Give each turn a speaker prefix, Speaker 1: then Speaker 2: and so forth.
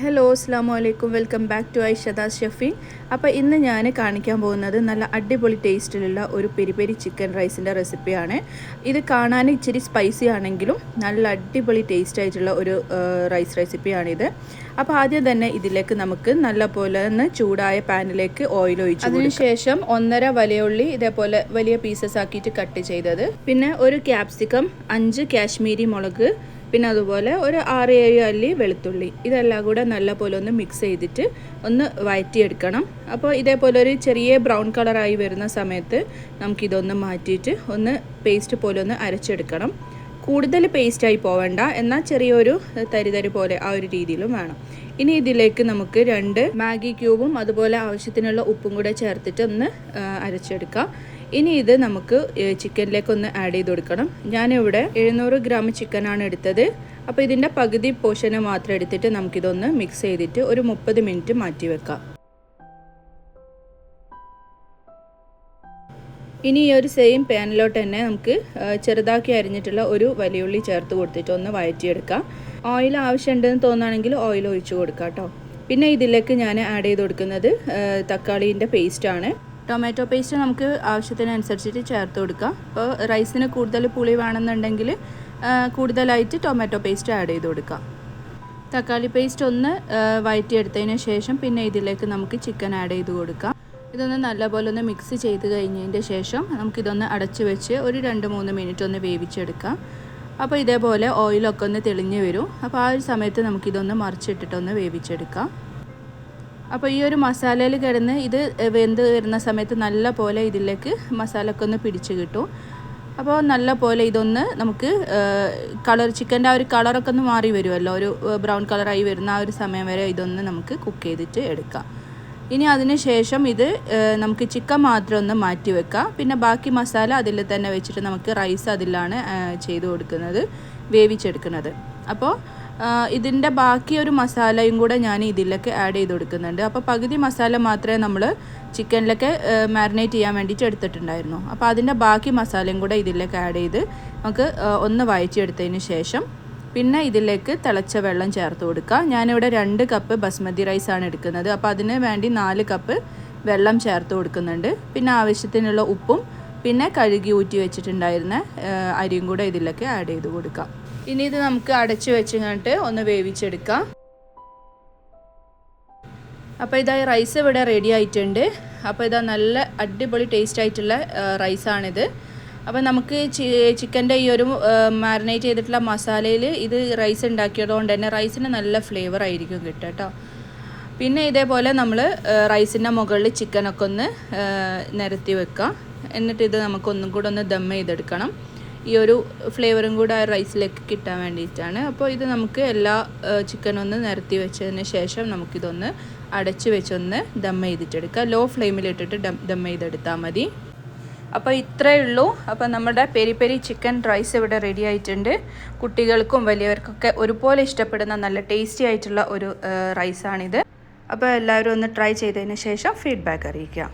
Speaker 1: Hello അസ്സാം വലൈക്കും welcome back to Aishada Shefi അപ്പോൾ ഇന്ന് ഞാൻ കാണിക്കാൻ പോകുന്നത് നല്ല അടിപൊളി ടേസ്റ്റിലുള്ള ഒരു പെരി പെരി ചിക്കൻ റൈസിന്റെ റെസിപ്പിയാണ് ഇത് കാണാൻ ഇച്ചിരി സ്പൈസി ആണെങ്കിലും നല്ല അടിപൊളി ടേസ്റ്റ് ആയിട്ടുള്ള ഒരു റൈസ് റെസിപ്പിയാണിത് അപ്പോൾ ആദ്യം തന്നെ ഇതിലേക്ക് നമുക്ക് നല്ല പോലെ ഒന്ന് ചൂടായ പാനിലേക്ക് ഓയിൽ ഒഴിച്ചു അതിനുശേഷം ഒന്നര വലിയ ഉള്ളി ഇതേപോലെ വലിയ പീസസ് ആക്കിയിട്ട് കട്ട് ചെയ്തത്. പിന്നെ ഒരു ക്യാപ്സിക്കം അഞ്ച് കാശ്മീരി മുളക് പിന്നെ അതുപോലെ ഒരു ആറ് ഏഴ് അല്ലി വെളുത്തുള്ളി. ഇതെല്ലാം കൂടെ നല്ലപോലെ ഒന്ന് മിക്സ് ചെയ്തിട്ട് ഒന്ന് വഴറ്റിയെടുക്കണം അപ്പോൾ ഇതേപോലെ ഒരു ചെറിയ ബ്രൗൺ കളറായി വരുന്ന സമയത്ത് നമുക്കിതൊന്ന് മാറ്റിയിട്ട് ഒന്ന് പേസ്റ്റ് പോലെ ഒന്ന് അരച്ചെടുക്കണം. കൂടുതൽ പേസ്റ്റായി പോവേണ്ട. എന്നാൽ ചെറിയൊരു തരിതരി പോലെ ആ ഒരു രീതിയിലും വേണം. ഇനി ഇതിലേക്ക് നമുക്ക് രണ്ട് മാഗി ക്യൂബും അതുപോലെ ആവശ്യത്തിനുള്ള ഉപ്പും കൂടെ ചേർത്തിട്ട് ഒന്ന് അരച്ചെടുക്കാം. ഇനി ഇത് നമുക്ക് ചിക്കനിലേക്ക് ഒന്ന് ആഡ് ചെയ്ത് കൊടുക്കണം. ഞാനിവിടെ എഴുന്നൂറ് ഗ്രാം ചിക്കനാണ് എടുത്തത്. അപ്പോൾ ഇതിന്റെ പകുതി പോർഷന് മാത്രം എടുത്തിട്ട് നമുക്കിതൊന്ന് മിക്സ് ചെയ്തിട്ട് ഒരു മുപ്പത് മിനിറ്റ് മാറ്റി വെക്കാം. ഇനി ഈ ഒരു സെയിം പാനിലോട്ട് തന്നെ നമുക്ക് ചെറുതാക്കി അരിഞ്ഞിട്ടുള്ള ഒരു വലിയുള്ളി ചേർത്ത് കൊടുത്തിട്ട് ഒന്ന് വഴറ്റിയെടുക്കാം. ഓയിൽ ആവശ്യമുണ്ടെന്ന് തോന്നുകയാണെങ്കിൽ ഓയിൽ ഒഴിച്ചു കൊടുക്കാം കേട്ടോ. പിന്നെ ഇതിലേക്ക് ഞാൻ ആഡ് ചെയ്ത് കൊടുക്കുന്നത് തക്കാളീന്റെ പേസ്റ്റാണ് ടൊമാറ്റോ പേസ്റ്റ് നമുക്ക് ആവശ്യത്തിനനുസരിച്ചിട്ട് ചേർത്ത് കൊടുക്കാം അപ്പോൾ റൈസിന് കൂടുതൽ പുളി വേണമെന്നുണ്ടെങ്കിൽ കൂടുതലായിട്ട് ടൊമാറ്റോ പേസ്റ്റ് ആഡ് ചെയ്ത് കൊടുക്കാം തക്കാളി പേസ്റ്റ് ഒന്ന് വഴറ്റിയെടുത്തതിന് ശേഷം പിന്നെ ഇതിലേക്ക് നമുക്ക് ചിക്കൻ ആഡ് ചെയ്ത് കൊടുക്കാം. ഇതൊന്ന് നല്ലപോലെ ഒന്ന് മിക്സ് ചെയ്ത് കഴിഞ്ഞതിന്റെ ശേഷം നമുക്കിതൊന്ന് അടച്ച് വെച്ച് ഒരു രണ്ട് മൂന്ന് മിനിറ്റ് ഒന്ന് വേവിച്ചെടുക്കാം. അപ്പോൾ ഇതേപോലെ ഓയിലൊക്കെ ഒന്ന് തെളിഞ്ഞ് വരും. അപ്പോൾ ആ ഒരു സമയത്ത് നമുക്കിതൊന്ന് മറിച്ചിട്ടിട്ടൊന്ന് വേവിച്ചെടുക്കാം. അപ്പോൾ ഈ ഒരു മസാലയിൽ കിടന്ന് ഇത് വെന്ത് വരുന്ന സമയത്ത് നല്ല പോലെ ഇതിലേക്ക് മസാലയൊക്കെ ഒന്ന് പിടിച്ച് കിട്ടും. അപ്പോൾ നല്ല പോലെ ഇതൊന്ന് നമുക്ക് കളർ ചിക്കന്റെ ആ ഒരു കളറൊക്കെ ഒന്ന് മാറി വരുമല്ലോ ഒരു ബ്രൗൺ കളറായി വരുന്ന ആ ഒരു സമയം വരെ ഇതൊന്ന് നമുക്ക് കുക്ക് ചെയ്തിട്ട് എടുക്കാം. ഇനി അതിന് ശേഷം ഇത് നമുക്ക് ചിക്കൻ മാത്രം ഒന്ന് മാറ്റി വെക്കാം. പിന്നെ ബാക്കി മസാല അതിൽ തന്നെ വെച്ചിട്ട് നമുക്ക് റൈസ് അതിലാണ് ചെയ്ത് കൊടുക്കുന്നത് വേവിച്ചെടുക്കുന്നത്. അപ്പോൾ ഇതിന്റെ ബാക്കി ഒരു മസാലയും കൂടെ ഞാൻ ഇതിലേക്ക് ആഡ് ചെയ്ത് കൊടുക്കുന്നുണ്ട്. അപ്പോൾ പകുതി മസാല മാത്രമേ നമ്മൾ ചിക്കനിലൊക്കെ മാരിനേറ്റ് ചെയ്യാൻ വേണ്ടിയിട്ട് എടുത്തിട്ടുണ്ടായിരുന്നു. അപ്പോൾ അതിന്റെ ബാക്കി മസാലയും കൂടെ ഇതിലേക്ക് ആഡ് ചെയ്ത് നമുക്ക് ഒന്ന് വായിച്ചെടുത്തതിന് ശേഷം പിന്നെ ഇതിലേക്ക് തിളച്ച വെള്ളം ചേർത്ത് കൊടുക്കുക. ഞാനിവിടെ രണ്ട് കപ്പ് ബസ്മതി റൈസാണ് എടുക്കുന്നത്. അപ്പോൾ അതിന് വേണ്ടി നാല് കപ്പ് വെള്ളം ചേർത്ത് കൊടുക്കുന്നുണ്ട്. പിന്നെ ആവശ്യത്തിനുള്ള ഉപ്പും പിന്നെ കഴുകി ഊറ്റി വെച്ചിട്ടുണ്ടായിരുന്ന അരിയും കൂടെ ഇതിലേക്ക് ആഡ് ചെയ്ത് കൊടുക്കാം. ഇനി ഇത് നമുക്ക് അടച്ചു വെച്ചിട്ട് ഒന്ന് വേവിച്ചെടുക്കാം. അപ്പോൾ ഇതാ റൈസ് ഇവിടെ റെഡി ആയിട്ടുണ്ട്. അപ്പോൾ ഇതാ നല്ല അടിപൊളി ടേസ്റ്റ് ആയിട്ടുള്ള റൈസാണിത് അപ്പോൾ നമുക്ക് ചിക്കന്റെ ഈ ഒരു മാരിനേറ്റ് ചെയ്തിട്ടുള്ള മസാലയിൽ ഇത് റൈസ് ഉണ്ടാക്കിയതുകൊണ്ട് തന്നെ റൈസിന് നല്ല ഫ്ലേവർ ആയിരിക്കും കിട്ടുക കേട്ടോ പിന്നെ ഇതേപോലെ നമ്മൾ റൈസിന്റെ മുകളിൽ ചിക്കനൊക്കെ ഒന്ന് നിരത്തി വെക്കാം. എന്നിട്ട് ഇത് നമുക്കൊന്നും കൂടെ ഒന്ന് ദം ചെയ്തെടുക്കണം. ഈ ഒരു ഫ്ലേവറും കൂടെ ആ റൈസിലേക്ക് കിട്ടാൻ വേണ്ടിയിട്ടാണ്. അപ്പോൾ ഇത് നമുക്ക് എല്ലാ ചിക്കനും ഒന്ന് നിരത്തി വെച്ചതിന് ശേഷം നമുക്കിതൊന്ന് അടച്ച് വെച്ചൊന്ന് ദം ചെയ്തിട്ടെടുക്കുക ലോ ഫ്ലെയിമിലിട്ടിട്ട് ഡം ദം ചെയ്തെടുത്താൽ മതി. അപ്പോൾ ഇത്രയേ ഉള്ളൂ. അപ്പോൾ നമ്മുടെ പെരി പെരി ചിക്കൻ റൈസ് ഇവിടെ റെഡി ആയിട്ടുണ്ട്. കുട്ടികൾക്കും വലിയവർക്കൊക്കെ ഒരുപോലെ ഇഷ്ടപ്പെടുന്ന നല്ല ടേസ്റ്റി ആയിട്ടുള്ള ഒരു റൈസാണിത് അപ്പോൾ എല്ലാവരും ഒന്ന് ട്രൈ ചെയ്തതിന് ശേഷം ഫീഡ്ബാക്ക് അറിയിക്കാം.